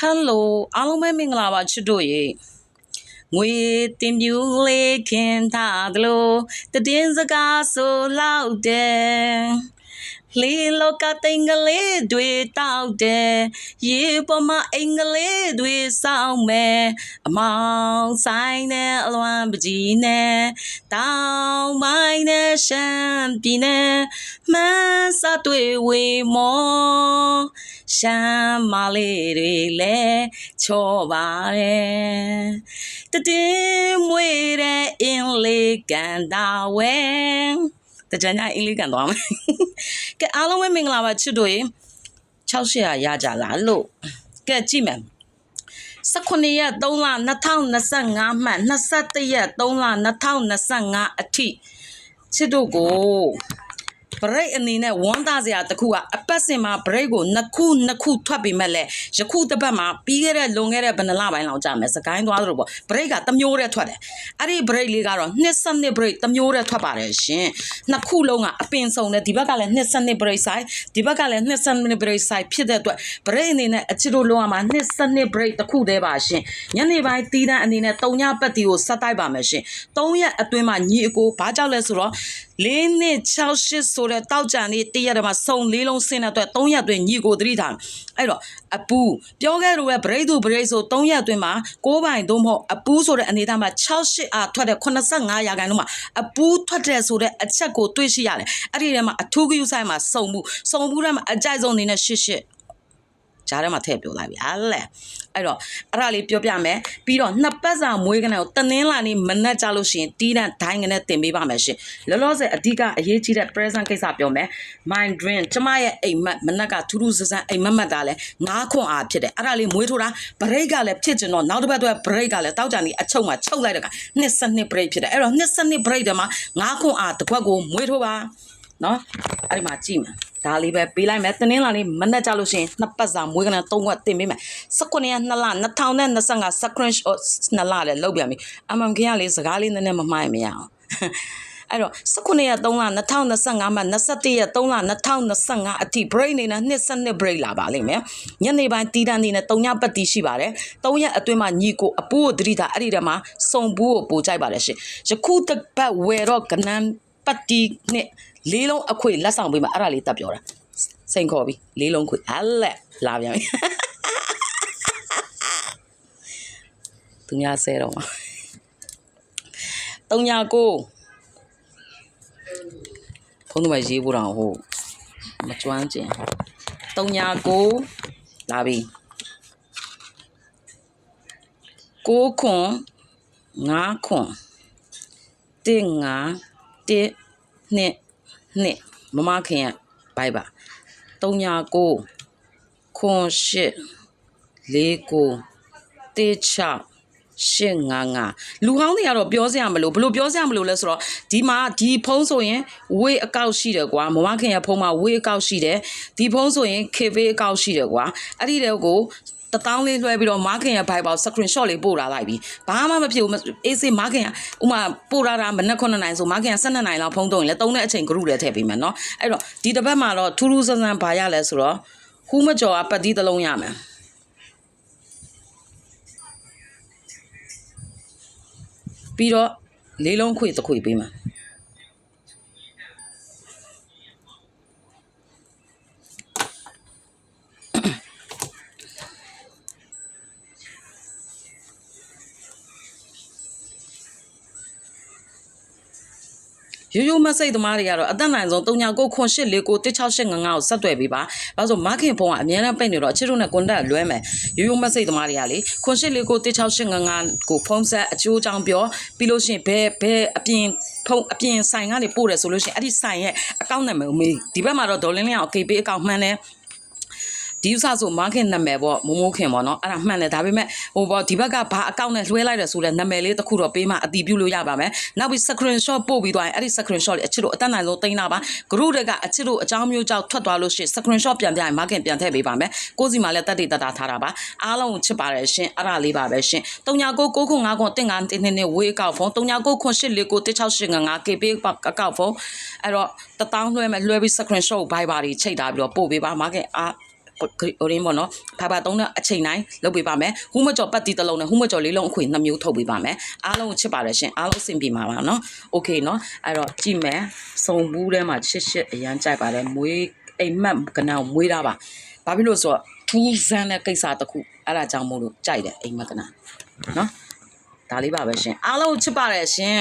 ဟယ်လိုအားလုံးပဲမင်္ဂလာပါချစ်တို့ရေငွေတင်ပြူလေးခင်ထားသလိုတည်င်းစကားဆိုလောက်တယ် လေးလောကတိန်ကလေးတွေတောက်တယ်ရေပေါ်မှာအင်္ဂလေးတွေစောင်းမယ်အမောင်ဆိုင်နဲ့အလွမ်းပကြီးနဲ့တောင်းမိုင်းနဲ့ရှမ်းပြည်နဲ့မန်းစတွေ့ဝေမောရှမ်းမလေးတွေလည်းချောပါတယ်တည်င်းမွေတဲ့အင်းလေးကန်တာဝဲ တကြညာအင်းလေးကန်သွားမယ်ကဲအားလုံးပဲမင်္ဂလာပါချစ်တို့ရေ600ရကြလားလို့ကဲကြည့်မယ်19ရက်3လ2025မှ21ရက်3လ2025အထိချစ်တို့ကို ဘရိတ်အနေနဲ့ဝမ်းသာစရာတစ်ခုကအပတ်စဉ်မှာဘရိတ်ကိုနှစ်ခုနှစ်ခုထွက်ပြီးမဲ့လဲယခုတစ်ပတ်မှာပြီးခဲ့တဲ့လွန်ခဲ့တဲ့ဘယ်နှလပိုင်းလောက်ကြာမယ်စကိုင်းသွားသလိုပေါ့ဘရိတ်ကတစ်မျိုးတည်းထွက်တယ်အဲ့ဒီဘရိတ်လေးကတော့နှစ်စနစ်ဘရိတ်တစ်မျိုးတည်းထွက်ပါတယ်ရှင်နှစ်ခုလုံးကအပင်စုံတယ်ဒီဘက်ကလည်းနှစ်စနစ်ဘရိတ်ဆိုင်ဒီဘက်ကလည်းနှစ်စနစ်ဘရိတ်ဆိုင်ဖြစ်တဲ့အတွက်ဘရိတ်အနေနဲ့အချစ်တို့လုံးဝမှာနှစ်စနစ်ဘရိတ်တစ်ခုတည်းပါရှင်ညနေပိုင်းတီးတန်းအနေနဲ့တုံညပတ်တီကိုဆက်တိုက်ပါမယ်ရှင်၃ရက်အတွင်းမှာညီအကိုဘာကြောက်လဲဆိုတော့၄နှစ်6 8ဆိုတဲ့တောက်ကြံလေးတရက်တည်းမှာစုံလေးလုံးဆင်းတဲ့အတွက်၃ရက်အတွင်းညီကိုသတိထားအဲ့တော့အပူပြောခဲ့လို့ပဲဗရိတ်သူဗရိတ်ဆို၃ရက်အတွင်းမှာ၉ပိုင်သို့မဟုတ်အပူဆိုတဲ့အနေအထားမှာ6 8အားထွက်တဲ့85ရာခိုင်နှုန်းမှာအပူထွက်တဲ့ဆိုတဲ့အချက်ကိုတွေ့ရှိရတယ်အဲ့ဒီထဲမှာအထူးဂရုစိုက်မှာစုံမှုစုံမှုထဲမှာအကြိုက်ဆုံးအနေနဲ့ရှစ်ရှစ် ဂျားထဲမှာထည့်ပြောလိုက်ပြီအားလဲအဲ့တော့အဲ့ဒါလေးပြောပြမယ်ပြီးတော့နှစ်ပတ်စာမွေးကနကိုတနင်းလာနေမနှက်ကြလို့ရှိရင်တီးတန့်ဒိုင်းကနဲ့တင်ပေးပါမယ်ရှင်လောလောဆယ်အဓိကအရေးကြီးတဲ့ present ကိစ္စပြောမယ် my dream ကျမရဲ့အိမ်မက်မနှက်ကထူးထူးဆန်းဆန်းအိမ်မက်မက်တာလဲငါးခွန်အားဖြစ်တယ်အဲ့ဒါလေးမွေးထိုးတာ break ကလည်းဖြစ်ကျင်တော့နောက်တစ်ပတ်တော့ break ကလည်းတောက်ကြံနေအချုပ်မှာချုပ်လိုက်တဲ့ကနှစ်စနစ် break ဖြစ်တယ်အဲ့တော့နှစ်စနစ် break တည်းမှာငါးခွန်အားတစ်ခွက်ကိုမွေးထိုးပါ နော်အဲ့ဒီမှာကြည့်မယ်ဒါလေးပဲပေးလိုက်မယ်တင်းင်းလာလေးမနဲ့ကြလို့ရှိရင်နှစ်ပတ်စာမွေးကနသုံးခွက်တင်ပေးမယ်19ရက်2လ2025 screen shot နှစ်လလည်းလောက်ပြန်ပြီအမှန်ခင်ကလေးစကားလေးနည်းနည်းမမှားရင်မရအောင်အဲ့တော့19ရက်3လ2025မှာ21ရက်3လ2025အထိ break နေနဲ့နှစ်ဆက်နှစ် break လာပါလိမ့်မယ်ညနေပိုင်းတီးတန်းနေနဲ့3ညပတ်တီးရှိပါတယ်3ရက်အတွင်းမှာညီကိုအပူကိုသတိထားအဲ့ဒီတည်းမှာစုံဘူးကိုပို့ကြိုက်ပါတယ်ရှင်ယခုတစ်ပတ်ဝယ်တော့ကနန်း ပတ်တီးနဲ့လေးလုံးအခွေလက်ဆောင်ပေးမှာအဲ့ဒါလေးတက်ပြောတာစိန်ခေါ်ပြီလေးလုံးခွေအလက်လာပြန်ပြီသူများဆဲတော့မှာ3ညကိုဖုန်းနံပါတ်ရေးဖို့တော့ဟိုမကျွမ်းကျင်3ညကိုလာပြီ6ခွန်9ခွန်1 5 1နှစ်နှစ်မမခင်ရဘိုက်ပါ39ခွန်8 4ကိုတေချ ရှင်းငါငါလူဟောင်းတွေကတော့ပြောစရာမလိုဘလို့ပြောစရာမလိုလဲဆိုတော့ဒီမှာဒီဖုံးဆိုရင်ဝေးအကောက်ရှိတယ်ကွာမမခင်ရဖုံးမှာဝေးအကောက်ရှိတယ်ဒီဖုံးဆိုရင် KV အကောက်ရှိတယ်ကွာအဲ့ဒီတဲ့ကိုတတောင်းလေးလွှဲပြီးတော့မားခင်ရဘိုက်ပေါက် screenshot လေးပို့လာလိုက်ပြီဘာမှမဖြစ်ဘူးအေးစေးမားခင်ရဥမာပို့လာတာမနက်9နိုင်ဆိုမားခင်ရ12နိုင်လောက်ဖုံးတော့ရင်လည်းသုံးတဲ့အချိန် group လည်းထည့်ပေးမယ်နော်အဲ့တော့ဒီတစ်ပတ်မှာတော့ထူးထူးဆန်းဆန်းဘာရလဲဆိုတော့ဟူးမကျော်ကပတ်တီးတစ်လုံးရမယ် ပြီးတော့လေးလုံးခွေတစ်ခွေပေးမ ရိုးရိုးမစိတ်သမားတွေကတော့အသက်နိုင်ဆုံး3ညကိုခွန်8လေးကို16855ကိုဆက်သွယ်ပေးပါ။ဘာလို့ဆိုမားခင်ဖုန်းကအများနဲ့ပိတ်နေတော့အချစ်တို့နဲ့ကွန်တက်လွဲမယ်။ရိုးရိုးမစိတ်သမားတွေကလေခွန်8လေးကို16855ကိုဖုန်းဆက်အချိုးချောင်းပြောပြီးလို့ရှိရင်ဘဲဘဲအပြင်ဖုန်းအပြင်ဆိုင်ကနေပို့တယ်ဆိုလို့ရှိရင်အဲ့ဒီဆိုင်ရဲ့အကောင့်နာမည်ကိုမေးဒီဘက်မှာတော့ဒေါ်လင်းလင်းအောင် KP အကောင့်မှန်းတယ် ဒီဥစားဆိုမားခင်နာမည်ပေါ့မိုးမိုးခင်ပေါ့နော်အဲ့ဒါမှန်တယ်ဒါပေမဲ့ဟိုပေါ့ဒီဘက်ကဘာအကောင့်နဲ့လွှဲလိုက်တယ်ဆိုတဲ့နာမည်လေးတစ်ခုတော့ပေးမှအတီးပြုလို့ရပါမယ်နောက်ပြီး screenshot ပို့ပြီးသွားရင်အဲ့ဒီ screenshot လေးအချစ်တို့အတက်နိုင်ဆုံးတင်တာပါ group တွေကအချစ်တို့အကြောင်းမျိုးကြောင့်ထွက်သွားလို့ရှိရင် screenshot ပြန်ပြရင်မားခင်ပြန်ထည့်ပေးပါမယ်ကိုစီမှာလည်းတက်တေတက်တာထားတာပါအားလုံးကိုချစ်ပါတယ်ရှင်အဲ့ဒါလေးပါပဲရှင်3999ခု9ခုတင်9တင်းတင်းဝေးအကောက်ဖုန်း3999ခု8လေးကို16855 KB အကောက်ဖုန်းအဲ့တော့တထောင်းလွှဲမယ်လွှဲပြီး screenshot ဘိုင်ပါတွေချိန်ထားပြီးတော့ပို့ပေးပါမားခင်အား green ပေါ့နော်ဖာဖာသုံးတဲ့အချိန်တိုင်းလုပ်ပေးပါမယ်ဟူးမကြော်ပတ်တီတစ်လုံးနဲ့ဟူးမကြော်လေးလုံးအခွေနှစ်မျိုးထုတ်ပေးပါမယ်အားလုံးကိုချစ်ပါတယ်ရှင်အားလုံးအဆင်ပြေမှာပါနော် okay နော်အဲ့တော့ကြည့်မယ်စုံဘူးထဲမှာချစ်ချစ်အရန်ကြိုက်ပါတယ်မွေးအိမ်မက်ကနာကိုမွေးတာပါဘာဖြစ်လို့ဆိုတော့ထူးဆန်းတဲ့ကိစ္စတစ်ခုအဲ့ဒါကြောင့်မို့လို့ကြိုက်တယ်အိမ်မက်ကနာနော်ဒါလေးပါပဲရှင်အားလုံးချစ်ပါတယ်ရှင်